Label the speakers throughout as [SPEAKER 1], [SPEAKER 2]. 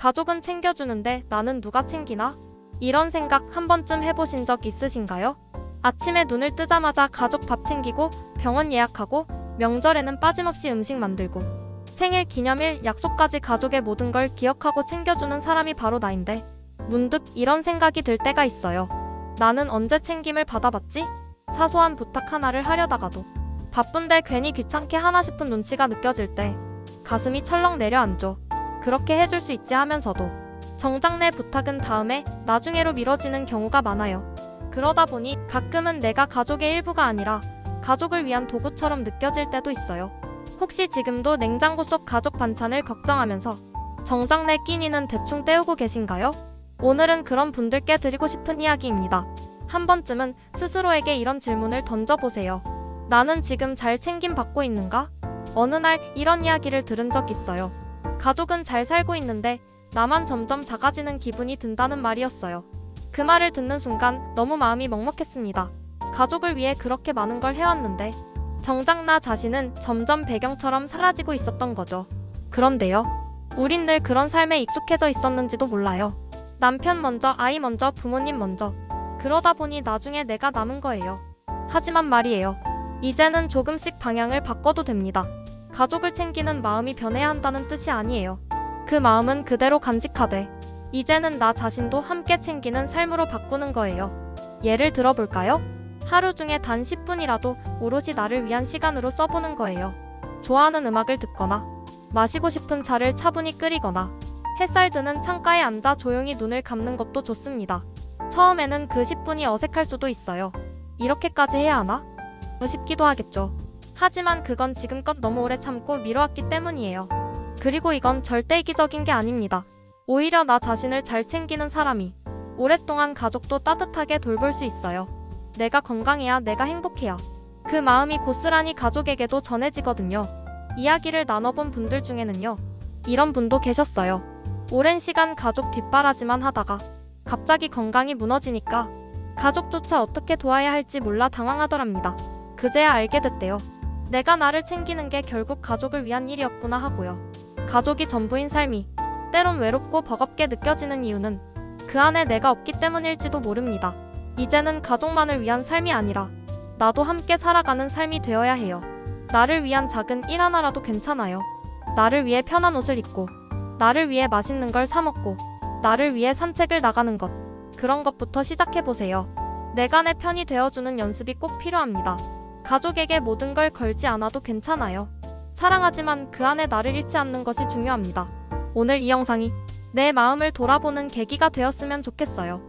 [SPEAKER 1] 가족은 챙겨주는데 나는 누가 챙기나? 이런 생각 한 번쯤 해보신 적 있으신가요? 아침에 눈을 뜨자마자 가족 밥 챙기고 병원 예약하고 명절에는 빠짐없이 음식 만들고 생일 기념일 약속까지 가족의 모든 걸 기억하고 챙겨주는 사람이 바로 나인데 문득 이런 생각이 들 때가 있어요. 나는 언제 챙김을 받아봤지? 사소한 부탁 하나를 하려다가도 바쁜데 괜히 귀찮게 하나 싶은 눈치가 느껴질 때 가슴이 철렁 내려앉죠. 그렇게 해줄 수 있지 하면서도 정작 내 부탁은 다음에 나중에로 미뤄지는 경우가 많아요. 그러다 보니 가끔은 내가 가족의 일부가 아니라 가족을 위한 도구처럼 느껴질 때도 있어요. 혹시 지금도 냉장고 속 가족 반찬을 걱정하면서 정작 내 끼니는 대충 때우고 계신가요? 오늘은 그런 분들께 드리고 싶은 이야기입니다. 한 번쯤은 스스로에게 이런 질문을 던져보세요. 나는 지금 잘 챙김 받고 있는가? 어느 날 이런 이야기를 들은 적 있어요. 가족은 잘 살고 있는데 나만 점점 작아지는 기분이 든다는 말이었어요. 그 말을 듣는 순간 너무 마음이 먹먹했습니다. 가족을 위해 그렇게 많은 걸 해왔는데 정작 나 자신은 점점 배경처럼 사라지고 있었던 거죠. 그런데요. 우린 늘 그런 삶에 익숙해져 있었는지도 몰라요. 남편 먼저, 아이 먼저, 부모님 먼저. 그러다 보니 나중에 내가 남은 거예요. 하지만 말이에요. 이제는 조금씩 방향을 바꿔도 됩니다. 가족을 챙기는 마음이 변해야 한다는 뜻이 아니에요. 그 마음은 그대로 간직하되 이제는 나 자신도 함께 챙기는 삶으로 바꾸는 거예요. 예를 들어볼까요? 하루 중에 단 10분이라도 오롯이 나를 위한 시간으로 써보는 거예요. 좋아하는 음악을 듣거나 마시고 싶은 차를 차분히 끓이거나 햇살 드는 창가에 앉아 조용히 눈을 감는 것도 좋습니다. 처음에는 그 10분이 어색할 수도 있어요. 이렇게까지 해야 하나? 싶기도 하겠죠. 하지만 그건 지금껏 너무 오래 참고 미뤄왔기 때문이에요. 그리고 이건 절대 이기적인 게 아닙니다. 오히려 나 자신을 잘 챙기는 사람이 오랫동안 가족도 따뜻하게 돌볼 수 있어요. 내가 건강해야 내가 행복해야. 그 마음이 고스란히 가족에게도 전해지거든요. 이야기를 나눠본 분들 중에는요. 이런 분도 계셨어요. 오랜 시간 가족 뒷바라지만 하다가 갑자기 건강이 무너지니까 가족조차 어떻게 도와야 할지 몰라 당황하더랍니다. 그제야 알게 됐대요. 내가 나를 챙기는 게 결국 가족을 위한 일이었구나 하고요. 가족이 전부인 삶이 때론 외롭고 버겁게 느껴지는 이유는 그 안에 내가 없기 때문일지도 모릅니다. 이제는 가족만을 위한 삶이 아니라 나도 함께 살아가는 삶이 되어야 해요. 나를 위한 작은 일 하나라도 괜찮아요. 나를 위해 편한 옷을 입고, 나를 위해 맛있는 걸 사먹고, 나를 위해 산책을 나가는 것. 그런 것부터 시작해보세요. 내가 내 편이 되어주는 연습이 꼭 필요합니다. 가족에게 모든 걸 걸지 않아도 괜찮아요. 사랑하지만 그 안에 나를 잃지 않는 것이 중요합니다. 오늘 이 영상이 내 마음을 돌아보는 계기가 되었으면 좋겠어요.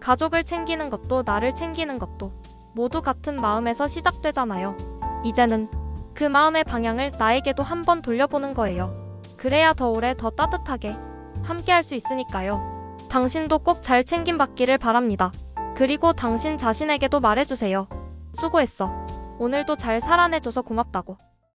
[SPEAKER 1] 가족을 챙기는 것도 나를 챙기는 것도 모두 같은 마음에서 시작되잖아요. 이제는 그 마음의 방향을 나에게도 한번 돌려보는 거예요. 그래야 더 오래 더 따뜻하게 함께 할 수 있으니까요. 당신도 꼭 잘 챙김 받기를 바랍니다. 그리고 당신 자신에게도 말해주세요. 수고했어. 오늘도 잘 살아내줘서 고맙다고.